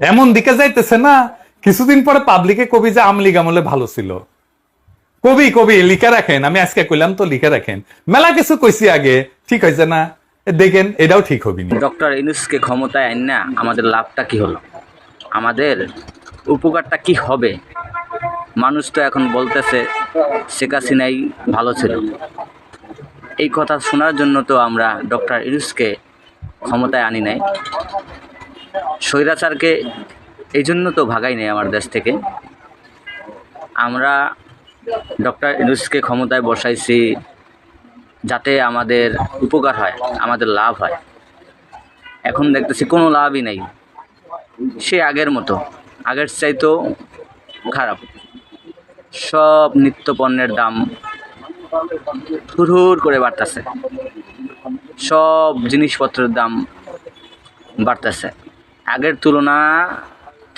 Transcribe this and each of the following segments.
এমন দিকে যাইতেছে না, কিছুদিন পরে পাবলিকে কবি যে আমলিগ আমলে ভালো ছিল। কবি কবি, লিখে রাখেন, আমি আজকে কইলাম তো লিখে রাখেন। মেলা কিছু কইছি আগে, ঠিক হয়েছে না? দেখেন, এটাও ঠিক হবি না। ডক্টর ইনুসকে ক্ষমতায় আইন না আমাদের লাভটা কি হলো? আমাদের উপকারটা কি হবে? মানুষ তো এখন বলতেছে, শেখ হাসিনাই ভালো ছিল। এই কথা শোনার জন্য তো আমরা ডক্টর ইনুসকে ক্ষমতায় আনি নাই। স্বৈরাচারকে এই জন্য তো ভাগাই নেই আমার দেশ থেকে। আমরা ডক্টর ইনুসকে ক্ষমতায় বসাইছি যাতে আমাদের উপকার হয়, আমাদের লাভ হয়। এখন দেখতেছি কোনো লাভই নেই। সে আগের মতো। আগের চাইতেও খারাপ। সব নিত্য পণ্যের দাম হুর করে বাড়তেছে। সব জিনিসপত্রের দাম বাড়তেছে। আগের তুলনা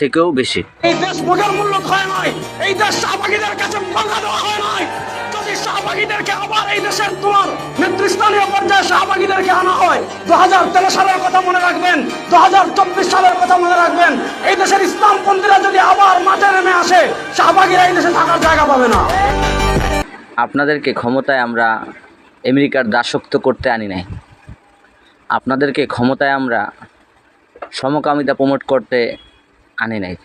থেকেও বেশি। এই দেশ ভোগের মূল্য হয় নয় এই দেশ শাহবাগীদের কাছে ভাঙা দেওয়া হয় নয়। যদি শাহবাগীদেরকে আবার এই দেশের তোমার নেতৃস্থানীয় পর্যায়ে শাহবাগীদেরকে আনা হয় দু হাজার তেরো সালের কথা মনে রাখবেন দু হাজার চব্বিশ সালের কথা মনে রাখবেন এই দেশের ইসলামপন্থীরা যদি আবার মাঠে নেমে আসে শাহবাগীরা এই দেশে থাকার জায়গা পাবে না। আপনাদেরকে ক্ষমতায় আমরা আমেরিকার দাসত্ব করতে আনি নাই। আপনাদেরকে ক্ষমতায় আমরা সমকামিতা প্রমোট করতে আনি নাই।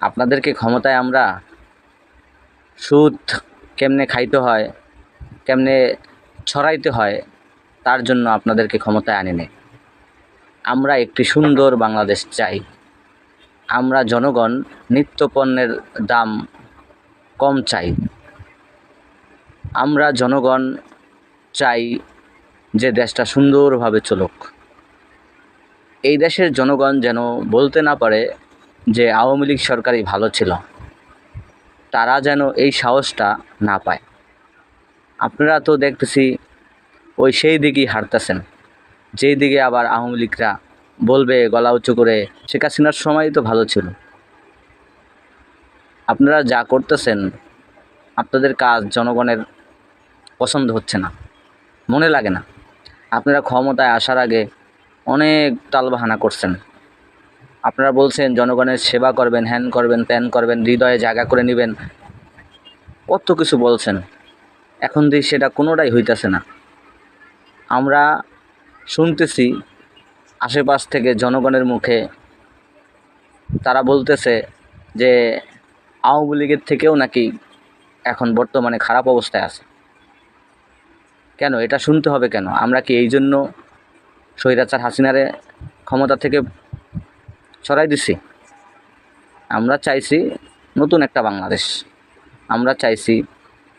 আপনাদেরকে ক্ষমতায় আমরা সুদ কেমনে খাইতে হয়, কেমনে ছড়াইতে হয়, তার জন্য আপনাদেরকে ক্ষমতায় আনি নাই। আমরা একটি সুন্দর বাংলাদেশ চাই। আমরা জনগণ নিত্য পণ্যের দাম কম চাই। আমরা জনগণ চাই যে দেশটা সুন্দরভাবে চলুক। এই দেশের জনগণ যেন বলতে না পারে যে আওয়ামী লীগ সরকারই ভালো ছিল, তারা যেন এই সাহসটা না পায়। আপনারা তো দেখতেছি ওই সেই দিকেই হারতেছেন যেই দিকে আবার আওয়ামী লীগরা বলবে, গলা উঁচু করে, শেখ হাসিনার সময় তো ভালো ছিল। আপনারা যা করতেছেন, আপনাদের কাজ জনগণের পছন্দ হচ্ছে না, মনে লাগে না। আপনারা ক্ষমতায় আসার আগে অনেক তালবাহানা করছেন। আপনারা বলছেন, জনগণের সেবা করবেন, হ্যান করবেন, ত্যান করবেন, হৃদয়ে জায়গা করে নেবেন। কত কিছু বলছেন। এখন দিয়ে সেটা কোনোটাই হইতেছে না। আমরা শুনতেছি, আশেপাশ থেকে জনগণের মুখে তারা বলতেছে যে, আওয়ামী লীগের থেকেও নাকি এখন বর্তমানে খারাপ অবস্থায় আছে। কেন? এটা শুনতে হবে কেন? আমরা কি এই জন্য স্বৈরাচার হাসিনারে ক্ষমতা থেকে সরাই দিছি। আমরা চাইছি নতুন একটা বাংলাদেশ। আমরা চাইছি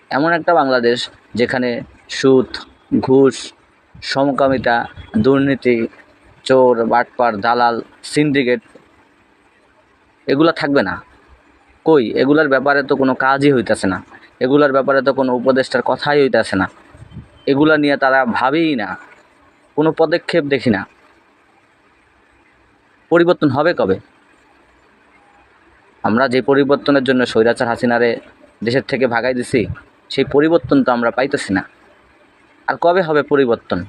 এমন একটা বাংলাদেশ যেখানে সুদ, ঘুষ, সমকামিতা, দুর্নীতি, চোর, বাটপার, দালাল, সিন্ডিকেট এগুলো থাকবে না। কই? এগুলার ব্যাপারে তো কোনো কাজই হইতাছে না। এগুলার ব্যাপারে তো কোনো উপদেষ্টার কথাই হইতাছে না। এগুলা নিয়ে তারা ভাবেই না। কোনো পদক্ষেপ দেখি না। পরিবর্তন হবে কবে? আমরা যে পরিবর্তনের জন্য স্বৈরাচার হাসিনারে দেশের থেকে ভাগাই দিছি, সেই পরিবর্তন তো আমরা পাইতেছি না। আর কবে হবে পরিবর্তন?